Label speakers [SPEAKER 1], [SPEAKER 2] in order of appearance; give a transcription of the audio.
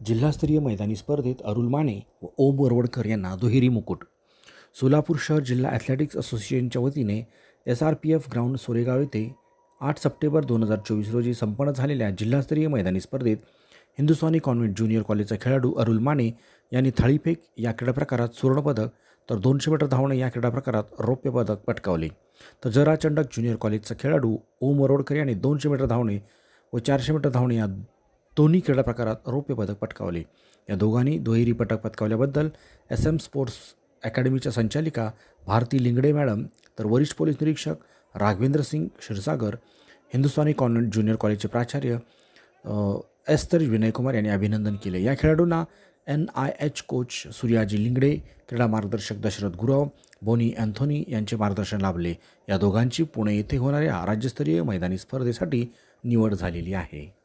[SPEAKER 1] जिल्हास्तरीय मैदानी स्पर्धेत अरुल माने व ओम वरवडकर यांना दुहेरी मुकुट. सोलापूर शहर जिल्हा ॲथलेटिक्स असोसिएशनच्या वतीने S R P F ground Soregaon येथे आठ सप्टेंबर दोन हजार चोवीस रोजी संपन्न झालेल्या जिल्हास्तरीय मैदानी स्पर्धेत हिंदुस्थानी कॉन्व्हेंट ज्युनियर कॉलेजचा खेळाडू अरुल माने यांनी थाळीफेक या क्रीडा प्रकारात सुवर्णपदक तर दोनशे मीटर धावणे या क्रीडा प्रकारात रौप्य पदक पटकावले. तर जरा चंडक ज्युनियर कॉलेजचा खेळाडू ओम वरोडकर यांनी दोनशे मीटर धावणे व चारशे मीटर धावणे या दोन्ही क्रीडा प्रकारात रौप्य पदक पटकावले. या दोघांनी दुहेरी पदक पटकावल्याबद्दल एस एम स्पोर्ट्स अकॅडमीच्या संचालिका भारती लिंगडे मॅडम तर वरिष्ठ पोलीस निरीक्षक राघवेंद्र सिंग क्षीरसागर हिंदुस्थानी कॉन्व्हेंट ज्युनियर कॉलेजचे प्राचार्य एस्तर विनयकुमार यांनी अभिनंदन केले. या खेळाडूंना N I H coach Suryaji Lingade क्रीडा मार्गदर्शक दशरथ गुराव बोनी अँथोनी यांचे मार्गदर्शन लाभले. या दोघांची पुणे येथे होणाऱ्या राज्यस्तरीय मैदानी स्पर्धेसाठी निवड झालेली आहे.